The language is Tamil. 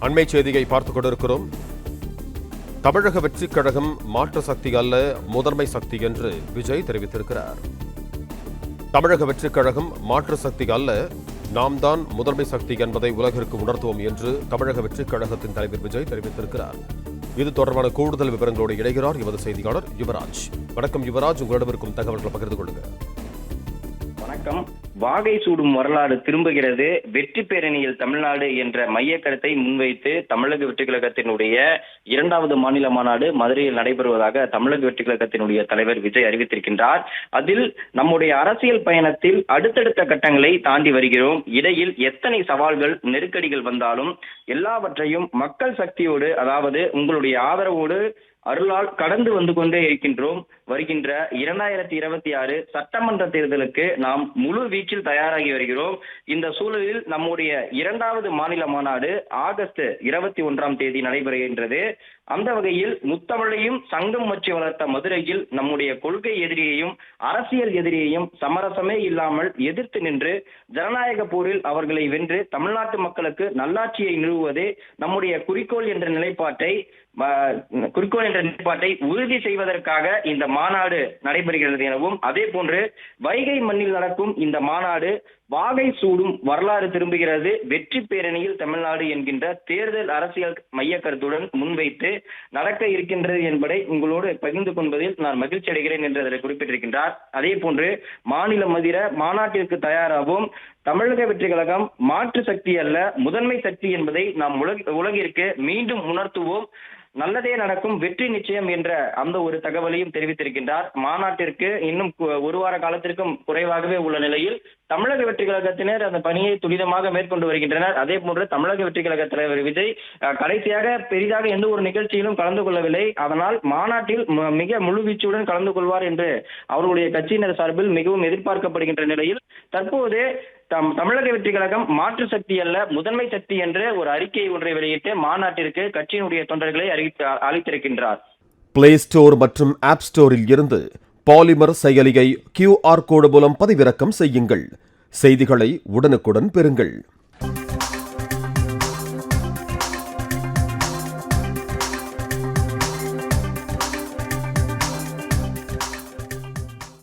அண்மை செய்தியை பார்த்துக் கொண்டிருக்கிறோம். தமிழக வெற்றிக் கழகம் மாற்று சக்தி அல்ல முதன்மை சக்தி என்று விஜய் தெரிவித்திருக்கிறார். தமிழக வெற்றிக் கழகம் மாற்று சக்தி அல்ல நாம் தான் முதன்மை சக்தி என்பதை உலகிற்கு உணர்த்துவோம் என்று தமிழக வெற்றிக் கழகத்தின் தலைவர் விஜய் தெரிவித்திருக்கிறார். இது தொடர்பான கூடுதல் விவரங்களோடு இணைகிறார் எமது செய்தியாளர் யுவராஜ். வணக்கம் யுவராஜ் உங்களிடம் இருக்கும் தகவல்களை பகிர்ந்து கொள்ளுங்கள். வணக்கம். வாகை சூடும் வரலாறு திரும்புகிறது. வெற்றி பேரணியில் தமிழ்நாடு என்ற மைய கருத்தை முன்வைத்து தமிழக வெற்றி கழகத்தினுடைய இரண்டாவது மாநில மாநாடு மதுரையில் நடைபெறுவதாக தமிழக வெற்றி கழகத்தினுடைய தலைவர் விஜய் அறிவித்திருக்கின்றார். அதில் நம்முடைய அரசியல் பயணத்தில் அடுத்தடுத்த கட்டங்களை தாண்டி வருகிறோம். இடையில் எத்தனை சவால்கள் நெருக்கடிகள் வந்தாலும் எல்லாவற்றையும் மக்கள் சக்தியோடு அதாவது உங்களுடைய ஆதரவோடு அருளால் கடந்து வந்து கொண்டே இருக்கின்றோம். வருகின்ற இரண்டாயிரத்தி இருபத்தி ஆறு சட்டமன்ற தேர்தலுக்கு நாம் முழு வீச்சில் தயாராகி வருகிறோம். இந்த சூழலில் நம்முடைய இரண்டாவது மாநில மாநாடு ஆகஸ்ட் இருபத்தி ஒன்றாம் தேதி நடைபெறுகின்றது. அந்த வகையில் முத்தமிழையும் சங்கம் வச்சு வளர்த்த மதுரையில் நம்முடைய கொள்கை எதிரியையும் அரசியல் எதிரியையும் சமரசமே இல்லாமல் எதிர்த்து நின்று ஜனநாயக போரில் அவர்களை வென்று தமிழ்நாட்டு மக்களுக்கு நல்லாட்சியை நிறுவுவதே நம்முடைய குறிக்கோள் என்ற நிலைப்பாட்டை குறிக்கோள் என்ற நிலைப்பாட்டை உறுதி செய்வதற்காக இந்த மாநாடு நடைபெறுகிறது எனவும் அதே போன்று வைகை மண்ணில் நடக்கும் இந்த மாநாடு வாகை சூடும் வரலாறு திரும்புகிறது. வெற்றி பேரணியில் தமிழ்நாடு என்கின்ற தேர்தல் அரசியல் மைய கருத்துடன் முன்வைத்து நடக்க இருக்கின்றது என்பதை உங்களோடு பகிர்ந்து கொள்வதில் நான் மகிழ்ச்சி அடைகிறேன் என்று அதில் குறிப்பிட்டிருக்கின்றார். அதே போன்று மாநில மதிர மாநாட்டிற்கு தயாராகவும் தமிழக வெற்றி கழகம் மாற்று சக்தி அல்ல முதன்மை சக்தி என்பதை நாம் உலக உலகிற்கு மீண்டும் உணர்த்துவோம். நல்லதே நடக்கும் வெற்றி நிச்சயம் என்ற அந்த ஒரு தகவலையும் தெரிவித்திருக்கின்றார். மாநாட்டிற்கு இன்னும் ஒரு வார காலத்திற்கும் குறைவாகவே உள்ள நிலையில் தமிழக வெற்றி கழகத்தினர் அந்த பணியை துரிதமாக மேற்கொண்டு வருகின்றனர். அதே போன்று தமிழக வெற்றி கழக தலைவர் விஜய் கடைசியாக பெரிதாக எந்த ஒரு நிகழ்ச்சியிலும் கலந்து கொள்ளவில்லை. அதனால் மாநாட்டில் மிக முழுவீச்சுடன் கலந்து கொள்வார் என்று அவர்களுடைய கட்சியினர் சார்பில் மிகவும் எதிர்பார்க்கப்படுகின்ற நிலையில் தற்போது தம் தமிழக வெற்றி கழகம் மாற்று சக்தி அல்ல முதன்மை சக்தி என்று ஒரு அறிக்கை ஒன்றை வெளியிட்டு மாநாட்டிற்கு கட்சியினுடைய தொண்டர்களை அறிவித்து அளித்திருக்கின்றார் பிளே ஸ்டோர் மற்றும் ஆப் ஸ்டோரில் இருந்து பாலிமர் செயலியை கியூஆர் கோடு மூலம் பதிவிறக்கம் செய்யுங்கள். செய்திகளை உடனுக்குடன் பெறுங்கள்.